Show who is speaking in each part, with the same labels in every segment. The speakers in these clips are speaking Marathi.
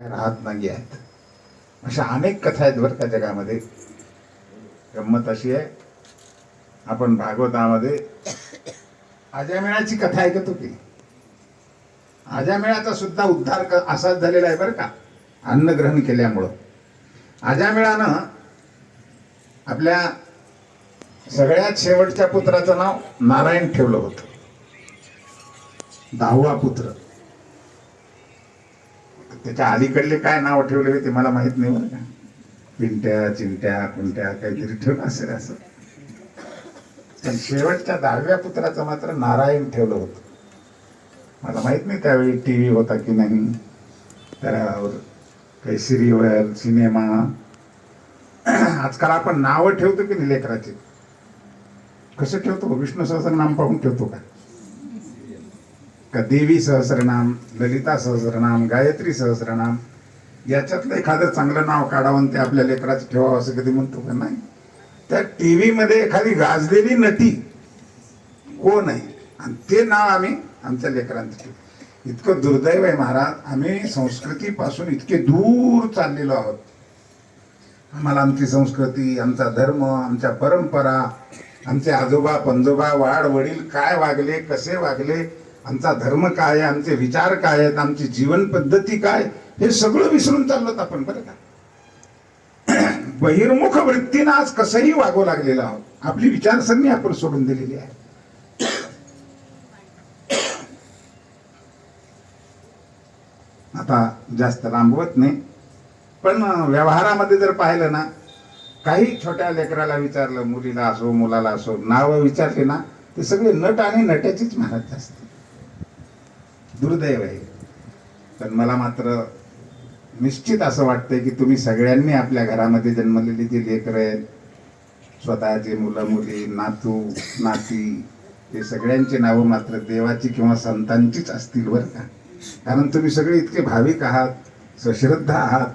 Speaker 1: राहत नाही आहेत. अशा अनेक कथा आहेत बरं का जगामध्ये. गंमत अशी आहे. आपण भागवतामध्ये आजामेळाची कथा ऐकतो की. आजामेळाचा सुद्धा उद्धार क- असाच झालेला आहे बरं का. अन्न ग्रहण केल्यामुळं. आजामेळानं आपल्या सगळ्यात शेवटच्या पुत्राचं नाव नारायण ठेवलं होतं. दहावा पुत्र. त्याच्या अलीकडले काय नाव ठेवले होते मला माहीत नाही बरं का. पिंट्या चिंट्या कुंट्या काहीतरी ठेवलं असेल असं. पण शेवटच्या दहाव्या पुत्राचं मात्र नारायण ठेवलं होतं. मला माहीत नाही त्यावेळी टी व्ही होता की नाही. त्यावर काही सिरियल सिनेमा. आजकाल आपण नावं ठेवतो की नाही लेकराचे? कसं ठेवतो? विष्णू सहस्रनाम पाहून ठेवतो का? देवी सहस्रनाम ललिता सहस्रनाम गायत्री सहस्रनाम याच्यातलं एखादं चांगलं नाव काढावं आणि ते आपल्या लेकराचं ठेवावं असं कधी म्हणतो का नाही? त्या टी व्हीमध्ये एखादी गाजलेली नटी कोण आहे? आणि ते नाव आम्ही आमच्या लेकरांचं ठेवू. इतकं दुर्दैव आहे महाराज आम्ही संस्कृतीपासून इतके दूर चाललेलो आहोत. आम्हाला आमची संस्कृती आमचा धर्म आमच्या परंपरा आमचे आजोबा पंजोबा वाड वडील काय वागले कसे वागले आमचा धर्म काय आहे? आमचे विचार काय आहेत? आमची जीवन पद्धती काय? हे सगळं विसरून चाललोत आपण बरं का? बहिर्मुख वृत्तीनं आज कसंही वागू लागलेलं आहोत आपली विचारसरणी आपण सोडून दिलेली आहे. आता जास्त लांबवत नाही पण व्यवहारामध्ये जर पाहिलं ना काही छोट्या लेकराला विचारलं मुलीला असो मुलाला असो नावं विचारले ना ते सगळे नट आणि नट्याचीच महाराज असते दुर्दैव आहे. पण मला मात्र निश्चित असं वाटतंय की तुम्ही सगळ्यांनी आपल्या घरामध्ये जन्मलेली जी लेकरं आहेत स्वतःचे मुलं मुली नातू नाती हे सगळ्यांची नावं मात्र देवाची किंवा संतांचीच असतील बरं का? कारण तुम्ही सगळे इतके भाविक आहात सश्रद्धा आहात.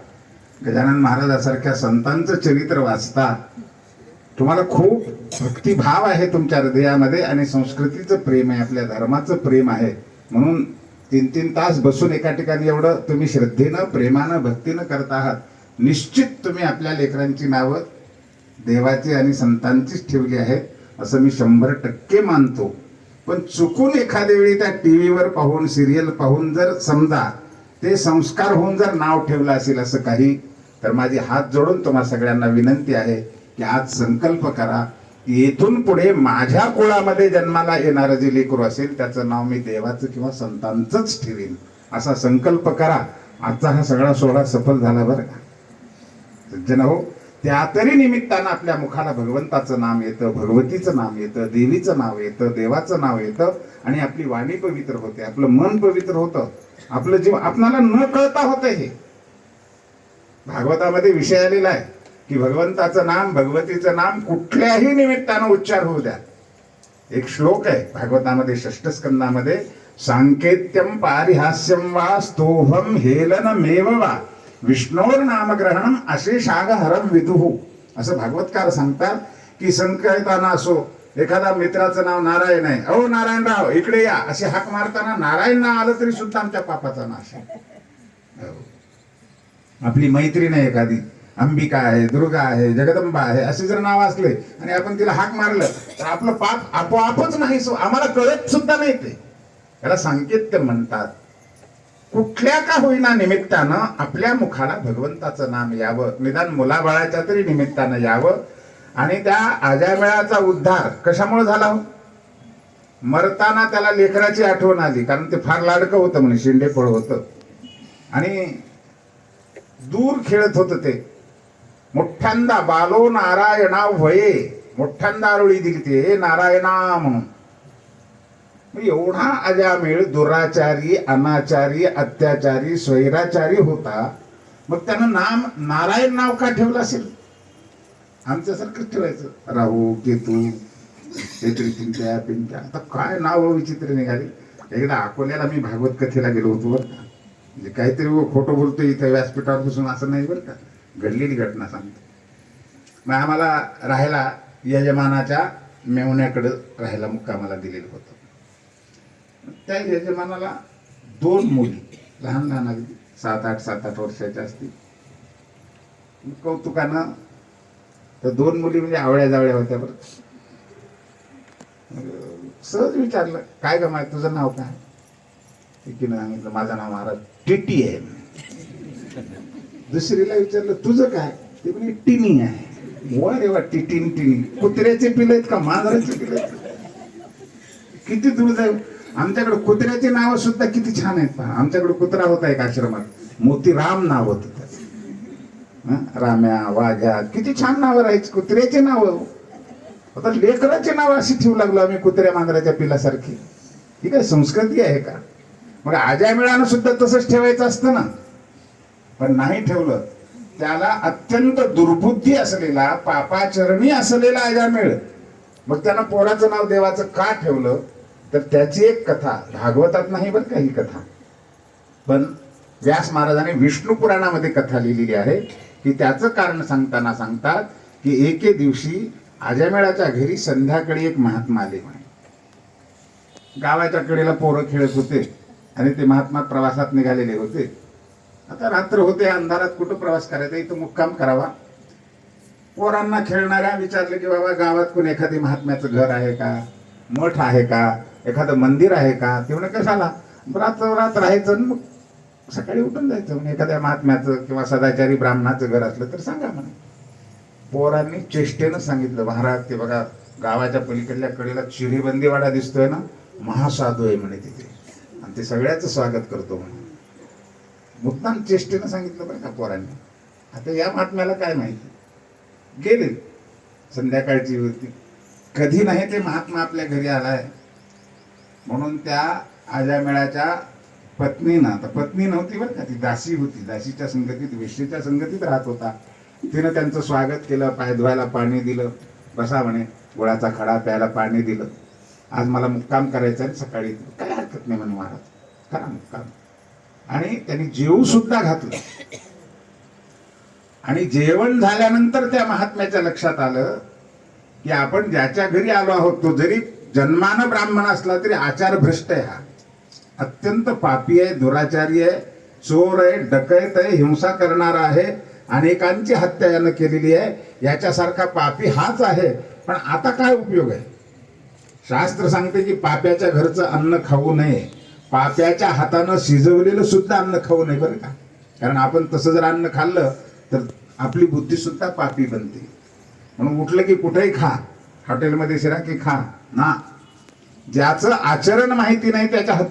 Speaker 1: गजानन महाराजासारख्या संतांचं चरित्र वाचता तुम्हाला खूप भक्तिभाव आहे तुमच्या हृदयामध्ये आणि संस्कृतीचं प्रेम आहे आपल्या धर्माचं प्रेम आहे. म्हणून तीन तीन तास बसून एका ठिकाणी एवढं तुम्ही श्रद्धेनं प्रेमानं भक्तीनं करत आहात निश्चित तुम्ही आपल्या लेकरांची नावं देवाची आणि संतांचीच ठेवली आहेत असं मी शंभर टक्के मानतो. पण चुकून एखाद्या वेळी त्या टी व्हीवर पाहून सिरियल पाहून जर समजा ते संस्कार होऊन जर नाव ठेवलं असेल असं काही तर माझी हात जोडून तुम्हा सगळ्यांना विनंती आहे की आज संकल्प करा येथून पुढे माझ्या कुळामध्ये जन्माला येणारं जे लेकरू असेल त्याचं नाव मी देवाचं किंवा संतांचंच ठेवीन. असा संकल्प करा. आजचा हा सगळा सोहळा सफल झाला बरं का? सज्जन हो त्या तरी निमित्तानं आपल्या मुखाला भगवंताचं नाम येतं भगवतीचं नाम येतं देवीचं नाव येतं देवाचं नाव येतं आणि आपली वाणी पवित्र होते आपलं मन पवित्र होतं. आपलं जीव आपणाला न कळता होतं हे. भागवतामध्ये विषय आलेला आहे. की भगवंताचं नाम भगवतीचं नाम कुठल्याही निमित्तानं उच्चार होऊ द्या. एक श्लोक आहे भागवतामध्ये षष्टस्कंदामध्ये सांकेत्यम पारिहास्यम वा स्तोभम हेलनमेव वा विष्णोर नामग्रहणम अशेषाग हरम विदुहू असं भागवतकार सांगतात की संकेताना असो एखादा मित्राचं नाव नारायण आहे अहो नारायणराव इकडे या. असे हाक मारताना नारायण ना आलं तरी सुद्धा आमच्या पापाचा नाश आहे. हो. आपली मैत्रीण आहे एखादी अंबिका आहे दुर्गा आहे जगदंबा आहे असे जर नाव असले आणि आपण तिला हाक मारलं तर आपलं पाप आपोआपच नाही सो आम्हाला कळत सुद्धा नाही ते. याला सांकेत्य म्हणतात. कुठल्या का होईना निमित्तानं आपल्या मुखाला भगवंताचं नाम यावं. निदान मुलाबाळाच्या तरी निमित्तानं यावं. आणि त्या आजामेळाचा उद्धार कशामुळे झाला हो? मरताना त्याला लेकराची आठवण आली कारण ते फार लाडकं होतं म्हणे शेंडेफळ होतं. आणि दूर खेळत होतं ते. मोठ्यांदा बालो नारायणा वये मोठ्यांदा आरोळी दिली नारायणा म्हणून मग एवढा अजामेळ दुराचारी अनाचारी अत्याचारी स्वैराचारी होता मग त्यानं नाम नारायण नाव का ठेवलं असेल आमच्यासारखंच ठेवायचं राहू केतू काहीतरी पिंट्या पिंट्या आता काय नाव विचित्र निघाली एकदा अकोल्याला मी भागवत कथेला गेलो होतो बरं का म्हणजे काहीतरी खोटं बोलतो इथं व्यासपीठावर बसून असं नाही बरं का घडलेली घटना सांगतो. मग आम्हाला राहायला यजमानाच्या मेवण्याकडं राहायला मुक्कामाला दिलेलं होतं. त्या यजमानाला दोन मुली लहान लहान अगदी सात आठ सात आठ वर्षाच्या असतील. कौतुकानं तर दोन मुली म्हणजे आवळ्या जावळ्या होत्या बरं. मग सहज विचारलं काय ग माय तुझं नाव काय? की सांगितलं माझं नाव महाराज टिटी आहे दुसरीला विचारलं तुझं काय? ते म्हणजे टिनी आहे. वा रे वा टिटीन टिनी. कुत्र्याचे पिलं आहेत का? मांजराचे पिलं आहेत किती दुर्दैव आमच्याकडे कुत्र्याचे नावं सुद्धा किती छान आहेत पहा. आमच्याकडे कुत्रा होता एक आश्रमात. मोतीराम नाव होतं राम्या वाघ्या किती छान नावं राहायची. कुत्र्याचे नावं. आता लेकराचे नावं अशी ठेवू लागलो आम्ही कुत्र्या मांजराच्या पिलासारखी. ही काय संस्कृती आहे का? मग आज्या मिळानं सुद्धा तसंच ठेवायचं असतं ना. पण नाही ठेवलं. त्याला अत्यंत दुर्बुद्धी असलेला पापाचरणी असलेला अजामेळ मग त्यानं पोराचं नाव देवाचं का ठेवलं? तर त्याची एक कथा. भागवतात नाही बरं काही कथा? पण व्यास महाराजाने विष्णू पुराणामध्ये कथा लिहिलेली आहे की त्याचं कारण सांगताना सांगतात की एके दिवशी आजामेळाच्या घरी संध्याकाळी एक महात्मा आले म्हणे. गावाच्या कडेला पोरं खेळत होते आणि ते महात्मा प्रवासात निघालेले होते. आता रात्र होते अंधारात कुठं प्रवास करायचा? इथं मुक्काम करावा. पोरांना खेळणाऱ्या विचारलं की बाबा गावात कोण एखादी महात्म्याचं घर आहे का? मठ आहे का? एखादं मंदिर आहे का? ते म्हणे कशाला? रात्र रात राहायचं मग सकाळी उठून जायचं. म्हणजे एखाद्या महात्म्याचं किंवा सदाचारी ब्राह्मणाचं घर असलं तर सांगा म्हणे. पोरांनी चेष्टेनं सांगितलं महाराज ते बघा गावाच्या पलीकडल्या कडेला चिरीबंदीवाडा दिसतोय ना? महासाधू आहे म्हणे तिथे. आणि ते सगळ्याचं स्वागत करतो म्हणे. मुद्दाम चेष्टेनं सांगितलं बरं का पोरांनी. आता या महात्म्याला काय माहिती? गेले संध्याकाळची होती कधी नाही ते महात्मा आपल्या घरी आलाय. म्हणून त्या आजामेळाच्या पत्नीनं आता पत्नी नव्हती बरं का ती दासी होती. दासीच्या संगतीत वेशीच्या संगतीत राहत होता. तिनं त्यांचं स्वागत केलं पाय धुवायला पाणी दिलं. बसा म्हणे गुळाचा खडा प्यायला पाणी दिलं. आज मला मुक्काम करायचं आहे सकाळी. काय हरकत नाही म्हणे महाराज. करा मुक्काम. आणि त्यांनी जेवू सुद्धा घातलं. आणि जेवण झाल्यानंतर त्या महात्म्याच्या लक्षात आलं की आपण ज्याच्या घरी आलो आहोत तो जरी जन्मानं ब्राह्मण असला तरी आचार भ्रष्ट आहे हा. अत्यंत पापी आहे दुराचारी आहे चोर आहे डकैत आहे हिंसा करणारा आहे अनेकांची हत्या यानं केलेली आहे. याच्यासारखा पापी हाच आहे पण आता काय उपयोग आहे? शास्त्र सांगते की पाप्याच्या घरचं अन्न खाऊ नये. पाप्याच्या हातानं शिजवलेलं सुद्धा अन्न खाऊ नये बरं का. कारण आपण तसं जर अन्न खाल्लं तर आपली बुद्धी सुद्धा पापी बनते. म्हणून उठलं की कुठेही खा. हॉटेलमध्ये शिरा की खा. ना. ज्याचं आचरण माहिती नाही त्याच्या हात